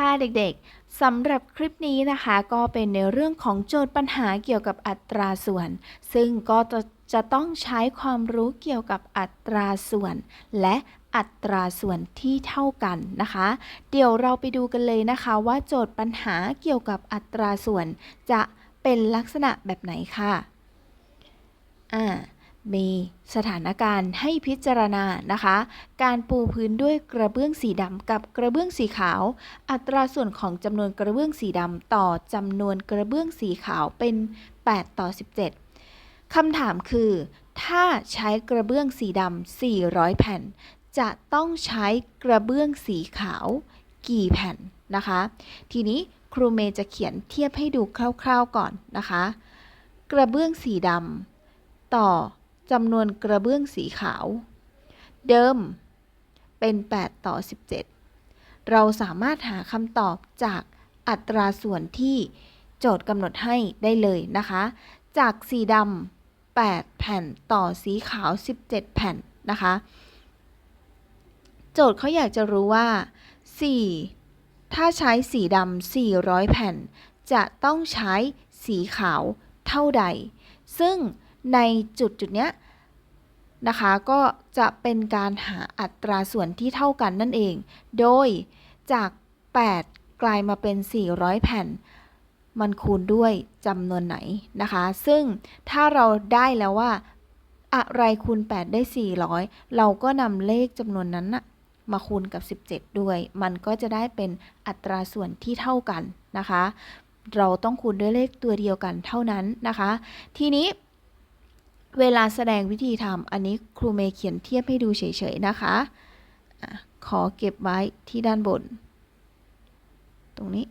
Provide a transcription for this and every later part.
ค่ะเด็กๆสำหรับคลิปนี้นะคะก็เป็นในเรื่องของโจทย์ปัญหาเกี่ยวกับอัตราส่วน ซึ่งก็จะจะต้องใช้ความรู้เกี่ยวกับอัตราส่วน และอัตราส่วนที่เท่ากันนะคะ เดี๋ยวเราไปดูกันเลยนะคะ ว่าโจทย์ปัญหาเกี่ยวกับอัตราส่วน จะเป็นลักษณะแบบไหนค่ะอ่า มีสถานการณ์ให้พิจารณานะคะ การปูพื้นด้วยกระเบื้องสีดำกับกระเบื้องสีขาว อัตราส่วนของจำนวนกระเบื้องสีดำต่อจำนวนกระเบื้องสีขาวเป็น 8 ต่อ 17คำถามคือ ถ้าใช้กระเบื้องสีดำ400 แผ่น จะต้องใช้กระเบื้องสีขาวกี่แผ่นนะคะ ทีนี้ครูเมย์จะเขียนเทียบให้ดูคร่าวๆก่อนนะคะ กระเบื้องสีดำต่อ จำนวนกระเบื้องสีขาว เดิมเป็น 8 ต่อ 17 เราสามารถหาคำตอบจากอัตราส่วนที่โจทย์กำหนดให้ได้เลยนะคะ จากสีดำ8 แผ่นต่อสีขาว 17 แผ่นนะคะ โจทย์เขาอยากจะรู้ว่า 4 ถ้าใช้สีดำ400 แผ่น จะต้องใช้สีขาวเท่าใด ซึ่ง ในจุดจุดเนี้ยนะคะก็จะเป็นการหาอัตราส่วนที่เท่ากันนั่นเอง โดยจาก 8 กลายมาเป็น 400 แผ่น มันคูณด้วยจำนวนไหนนะคะ ซึ่งถ้าเราได้แล้วว่า อะไรคูณ 8 ได้ 400 เราก็นำเลขจำนวนนั้นนะมาคูณกับ 17 ด้วย มันก็จะได้เป็นอัตราส่วนที่เท่ากันนะคะ เราต้องคูณด้วยเลขตัวเดียวกันเท่านั้นนะคะ ทีนี้ เวลาแสดงวิธีทำอันนี้ครูเมย์เขียนเทียบให้ดูเฉยๆนะคะอะขอเก็บไว้ที่ด้านบน ตรงนี้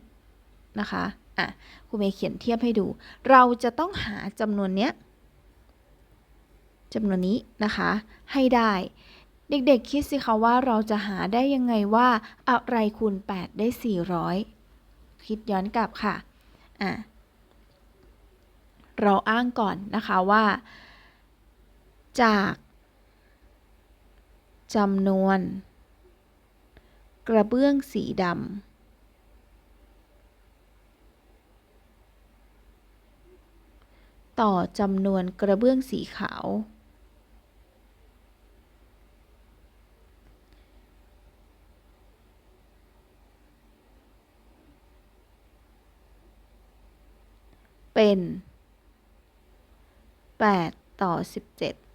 นะคะอะครูเมย์เขียนเทียบให้ดู เราจะต้องหาจำนวนเนี้ยจำนวนนี้นะคะให้ได้เด็กๆ คิดสิคะว่าเราจะหาได้ยังไงว่าอะไรคูณ 8 ได้ 400 คิดย้อนกลับค่ะอะ เราอ้างก่อนนะคะว่า จากจำนวน กระเบื้องสีดำต่อจำนวนกระเบื้องสีขาว เป็น 8 ต่อ 17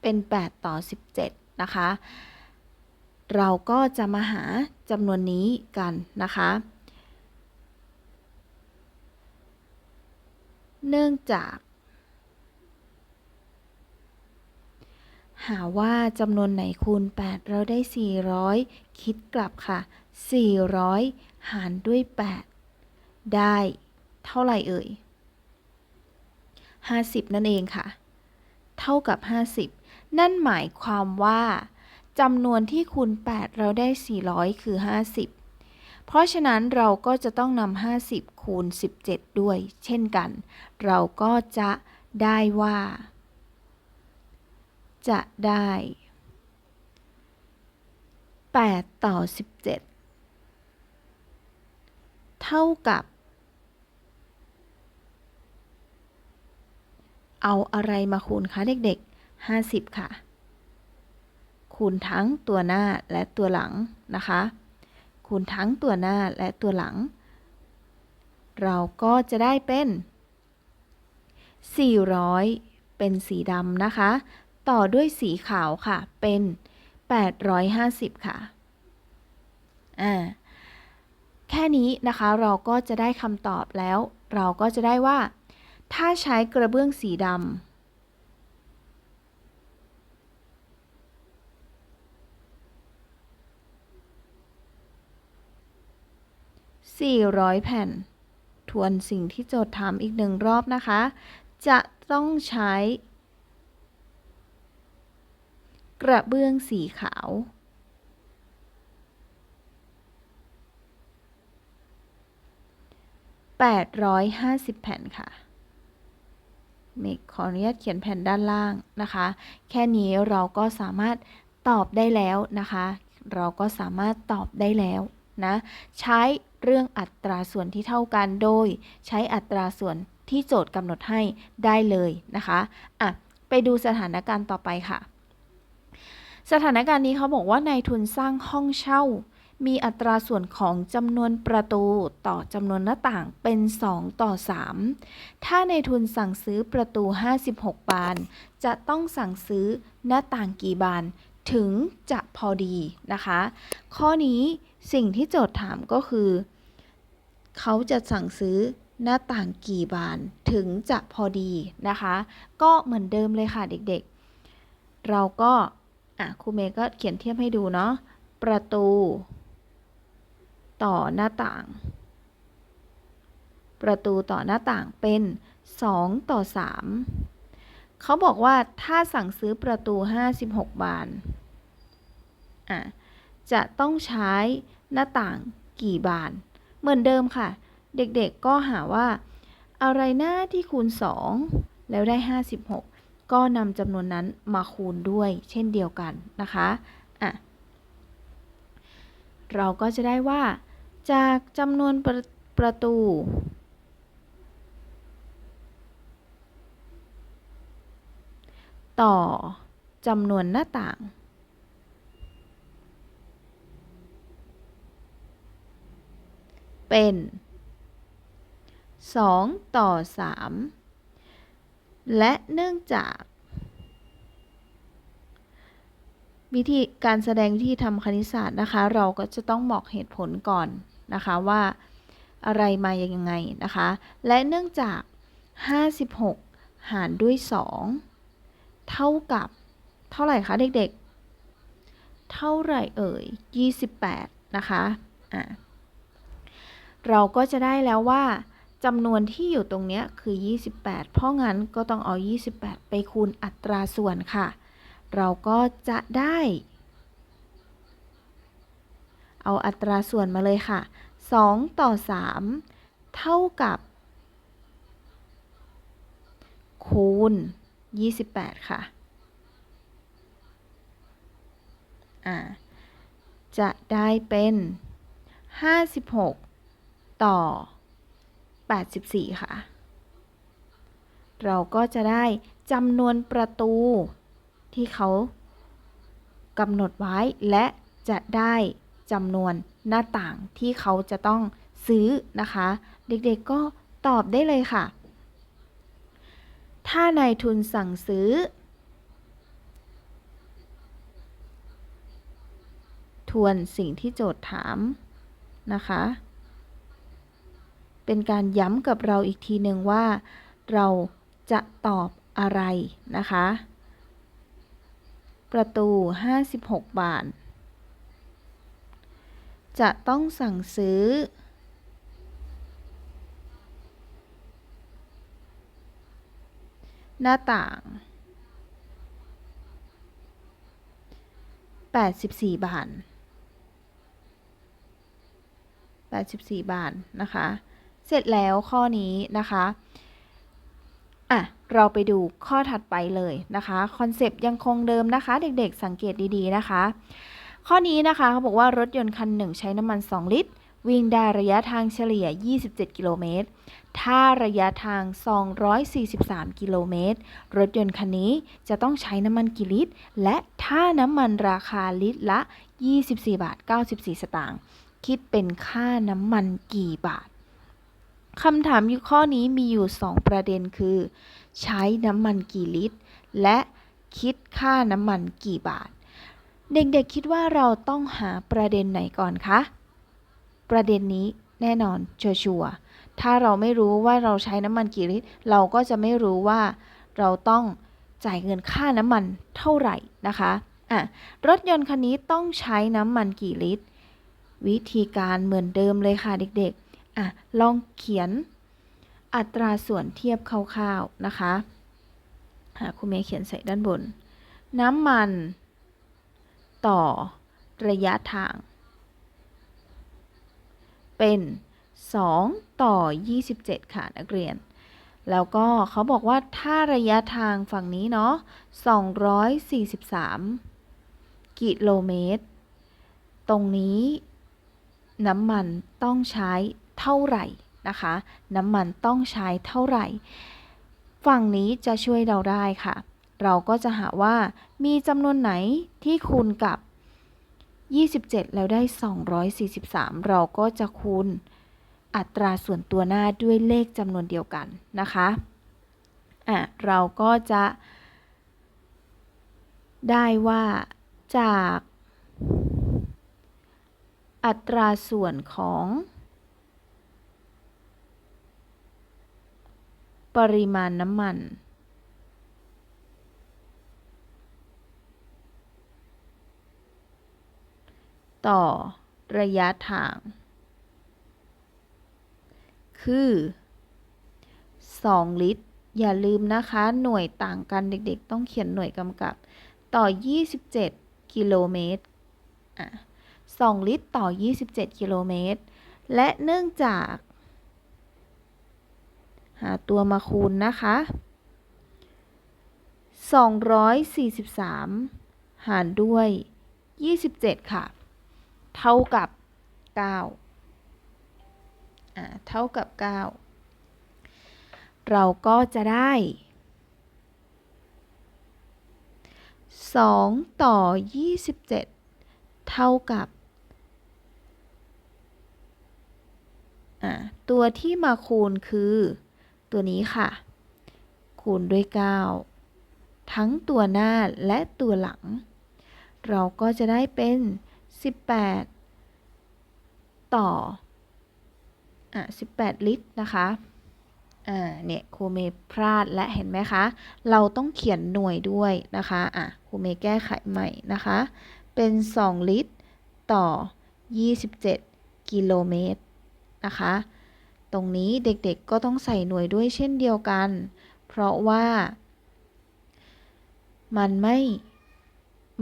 เป็น 8 ต่อ 17 นะคะ เราก็จะมาหาจำนวนนี้กันนะคะ เนื่องจาก หาว่าจำนวนไหนคูณ 8 เราได้ 400 คิดกลับค่ะ 400 หารด้วย 8 ได้เท่าไหร่เอ่ย50 นั่นเองค่ะ เท่ากับ 50 นั่นหมายความว่าจำนวนที่คูณ 8 เราได้ 400 คือ 50 เพราะฉะนั้นเราก็จะต้องนำ50 คูณ 17 ด้วย เช่นกัน เราก็จะได้ว่า จะได้ 8 ต่อ 17 เท่ากับ เอาอะไรมาคูณคะเด็กๆ 50 ค่ะ คูณทั้งตัวหน้าและตัวหลังนะคะ คูณทั้งตัวหน้าและตัวหลัง เราก็จะได้เป็น 400 เป็นสีดำนะคะ ต่อด้วยสีขาวค่ะ เป็น 850 ค่ะ อ่า แค่นี้นะคะเราก็จะได้คำตอบแล้ว เราก็จะได้ว่า ถ้าใช้กระเบื้องสีดำ 400 แผ่น ทวนสิ่งที่โจทย์ถามอีกหนึ่งรอบนะคะ จะต้องใช้ กระเบื้องสีขาว 850 แผ่นค่ะเมกขออนุญาตเขียนแผ่นด้านล่างนะคะ แค่นี้เราก็สามารถตอบได้แล้วนะคะ เราก็สามารถตอบได้แล้วนะ ใช้ เรื่องอัตราส่วนที่เท่ากันโดย ใช้อัตราส่วนที่โจทย์กำหนดให้ได้เลยนะคะอะไปดูสถานการณ์ต่อไปค่ะ สถานการณ์นี้เขาบอกว่านายทุนสร้างห้องเช่า มีอัตราส่วนของจำนวนประตูต่อจำนวนหน้าต่างเป็น 2 ต่อ 3 ถ้าในายทุนสั่งซื้อประตู 56 บาน จะต้องสั่งซื้อหน้าต่างกี่บาน ถึงจะพอดีนะคะ ข้อนี้สิ่งที่โจทย์ถามก็คือ เขาจะสั่งซื้อหน้าต่างกี่บานถึงจะพอดีนะคะ ก็เหมือนเดิมเลยค่ะเด็กๆ เราก็อะครูเมย์ก็เขียนเทียบให้ดูเนาะประตู ต่อหน้าต่าง ประตูต่อหน้าต่างเป็น 2 ต่อ 3 เขาบอกว่าถ้าสั่งซื้อประตู 56 บานอะจะต้องใช้หน้าต่างกี่บาน เหมือนเดิมค่ะ เด็กๆก็หาว่า อะไรหน้าที่คูณ 2 แล้วได้ 56 ก็นำจำนวนนั้นมาคูณด้วยเช่นเดียวกันนะคะอะเราก็จะได้ว่า จากจำนวนประประตู ต่อจำนวนหน้าต่าง เป็น 2 ต่อ 3 และเนื่องจาก วิธีการแสดงวิธีทำคณิตศาสตร์นะคะ เราก็จะต้องบอกเหตุผลก่อนนะคะว่าอะไรมายังไงนะคะ และเนื่องจาก 56 หารด้วย 2 ท่ากับ เท่าไหร่คะเด็กๆ เท่าไหร่เอ่ย 28 นะคะอะเราก็จะได้แล้วว่าจำนวนที่อยู่ตรงเนี้ยคือ 28 เพราะงั้นก็ต้องเอา 28 ไปคูณอัตราส่วนค่ะ เราก็จะได้ เอาอัตราส่วนมาเลยค่ะ 2 ต่อ 3 เท่ากับ คูณ 28 ค่ะ อ่า จะได้เป็น 56 ต่อ 84 ค่ะ เราก็จะได้จำนวนประตูที่เขากำหนดไว้และจะได้จำนวนหน้าต่างที่เขาจะต้องซื้อนะคะ เด็กๆก็ตอบได้เลยค่ะ ถ้านายทุนสั่งซื้อ ทวนสิ่งที่โจทย์ถามนะคะ เป็นการย้ำกับเราอีกทีหนึ่งว่า เราจะตอบอะไรนะคะ ประตู 56 บาท จะต้องสั่งซื้อ หน้าต่าง 84 บาท 84 บาท นะคะ เสร็จแล้วข้อนี้นะคะอะเราไปดูข้อถัดไปเลยนะคะคอนเซปต์ยังคงเดิมนะคะ เด็กๆสังเกตดีๆนะคะ ข้อนี้นะคะเขาบอกว่ารถยนต์คันหนึ่งใช้น้ำมัน 2 ลิตร วิ่งได้ระยะทางเฉลี่ย 27 กิโลเมตร ถ้าระยะทาง 243 กิโลเมตร รถยนต์คันนี้จะต้องใช้น้ำมันกี่ลิตร และถ้าน้ำมันราคาลิตรละ 24 บาท 94 สตางค์ คิดเป็นค่าน้ำมันกี่บาท คำถามอยู่ข้อนี้มีอยู่ 2 ประเด็นคือ ใช้น้ำมันกี่ลิตร และคิดค่าน้ำมันกี่บาท เด็กๆคิดว่าเราต้องหาประเด็นไหนก่อนคะ ประเด็นนี้แน่นอนชัวร์ถ้าเราไม่รู้ว่าเราใช้น้ำมันกี่ลิตร เราก็จะไม่รู้ว่าเราต้องจ่ายเงินค่าน้ำมันเท่าไหร่นะคะอะรถยนต์คันนี้ต้องใช้น้ำมันกี่ลิตร วิธีการเหมือนเดิมเลยค่ะเด็กๆอะลองเขียนอัตราส่วนเทียบคร่าวๆนะคะหาคุณเมย์เขียนใส่ด้านบน น้ำมัน ต่อระยะทาง เป็น 2 ต่อ 27 ค่ะนักเรียน แล้วก็เขาบอกว่าถ้าระยะทางฝั่งนี้เนาะ 243 กิโลเมตร ตรงนี้น้ำมันต้องใช้เท่าไหร่นะคะ น้ำมันต้องใช้เท่าไหร่ ฝั่งนี้จะช่วยเราได้ค่ะ เราก็จะหาว่ามีจำนวนไหนที่คูณกับ 27 แล้วได้ 243 เราก็จะคูณอัตราส่วนตัวหน้าด้วยเลขจำนวนเดียวกันนะคะอะเราก็จะได้ว่าจากอัตราส่วนของ ปริมาณน้ำมัน ต่อระยะทาง คือ 2 ลิตร อย่าลืมนะคะ หน่วยต่างกันเด็กๆ ต้องเขียนหน่วยกำกับ ต่อ 27 กิโลเมตรอะ2ลิตรต่อ 27 กิโลเมตร และเนื่องจาก หาตัวมาคูณนะคะ 243 หารด้วย 27 ค่ะ เท่ากับ 9 อ่า เท่ากับ 9 เราก็จะได้ 2 ต่อ 27 เท่ากับ อ่า ตัวที่มาคูณคือ ตัวนี้ค่ะ คูณด้วย 9 ทั้งตัวหน้าและตัวหลัง เราก็จะได้เป็น 18 ต่อ อะ 18 ลิตรนะคะ อ่า เนี่ยครูเมย์พลาดและเห็นไหมคะ เราต้องเขียนหน่วยด้วยนะคะ อะครูเมย์แก้ไขใหม่นะคะ เป็น 2 ลิตร ต่อ 27 กิโลเมตรนะคะ ตรงนี้เด็กๆก็ต้องใส่หน่วยด้วยเช่นเดียวกัน เพราะว่า มันไม่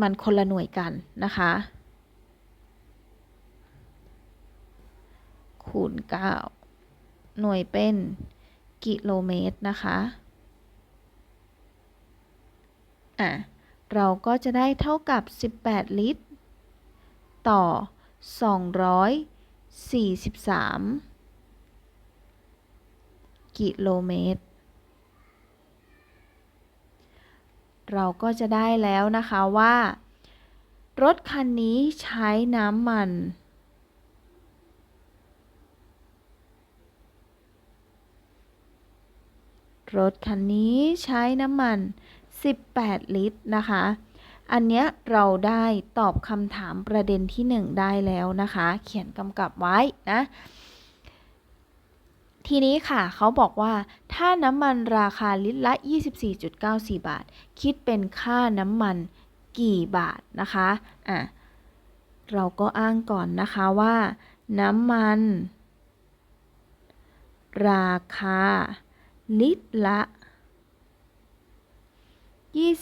มันคนละหน่วยกันนะคะ คูณ 9 หน่วยเป็นกิโลเมตรนะคะ อะ เราก็จะได้เท่ากับ 18 ลิตร ต่อ 243 กิโลเมตร เราก็จะได้แล้วนะคะว่า รถคันนี้ใช้น้ำมัน รถคันนี้ใช้น้ำมัน 18 ลิตรนะคะ อันเนี้ยเราได้ตอบคำถามประเด็นที่ 1 ได้แล้วนะคะ เขียนกำกับไว้นะ ทีนี้ค่ะเขาบอกว่า ถ้าน้ำมันราคาลิตรละ 24.94 บาท คิดเป็นค่าน้ำมันกี่บาทนะคะอะเราก็อ้างก่อนนะคะว่า น้ำมัน ราคา ลิตรละ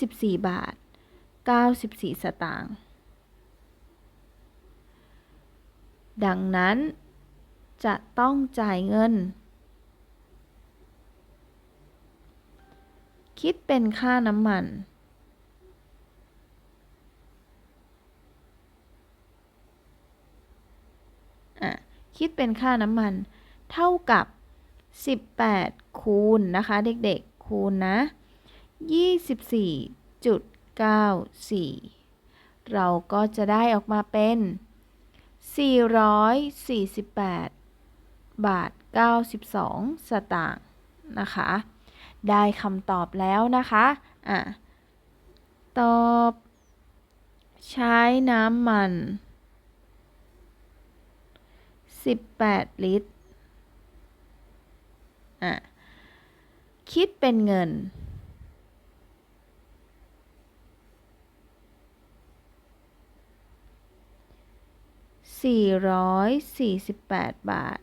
24 บาท 94 สตางค์ ดังนั้นจะต้องจ่ายเงิน คิดเป็นค่าน้ำมัน คิดเป็นค่าน้ำมัน เท่ากับ 18 คูณนะคะเด็กๆ คูณนะ24.94 เราก็จะได้ออกมาเป็น 448 บาท 92 สตางค์นะคะ ได้คำตอบแล้วนะคะอะตอบใช้น้ำมัน 18 ลิตร อะคิดเป็นเงิน448บแปดบาท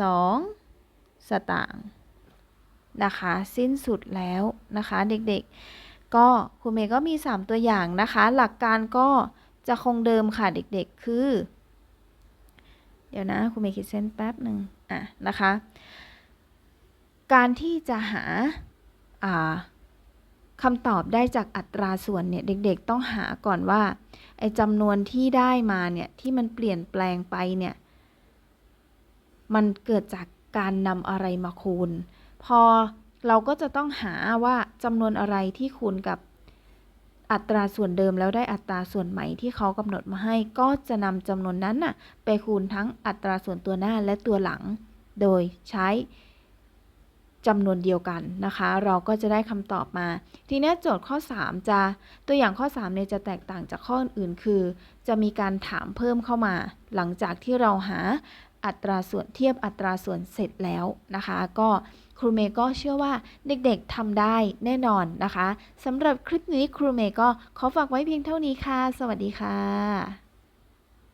92สตางค์นะคะ สิ้นสุดแล้วนะคะ เด็กๆ ก็ครูเมย์ก็มี 3 ตัวอย่างนะคะ หลักการก็จะคงเดิมค่ะเด็กๆ คือ เดี๋ยวนะครูเมย์คิดเส้นแป๊บหนึ่งอะนะคะ การที่จะหาอ่าคำตอบได้จากอัตราส่วนเนี่ยเด็กๆต้องหาก่อนว่าไอ้จำนวนที่ได้มาเนี่ยที่มันเปลี่ยนแปลงไปเนี่ยมันเกิดจากการนำอะไรมาคูณ พอเราก็จะต้องหาว่าจำนวนอะไรที่คูณกับ อัตราส่วนเดิมแล้วได้อัตราส่วนใหม่ที่เขากำหนดมาให้ ก็จะนำจำนวนนั้นน่ะไปคูณทั้งอัตราส่วนตัวหน้าและตัวหลัง โดยใช้จำนวนเดียวกันนะคะ เราก็จะได้คำตอบมา ทีนี้โจทย์ข้อ 3 จะตัวอย่างข้อ3เนี่ยจะแตกต่างจากข้ออื่นคือ จะมีการถามเพิ่มเข้ามา หลังจากที่เราหาอัตราส่วนเทียบอัตราส่วนเสร็จแล้วนะคะ ก็ ครูเมย์ก็เชื่อว่าเด็กๆทำได้แน่นอนนะคะสำหรับคลิปนี้ครูเมย์ก็ขอฝากไว้เพียงเท่านี้ค่ะ สวัสดีค่ะ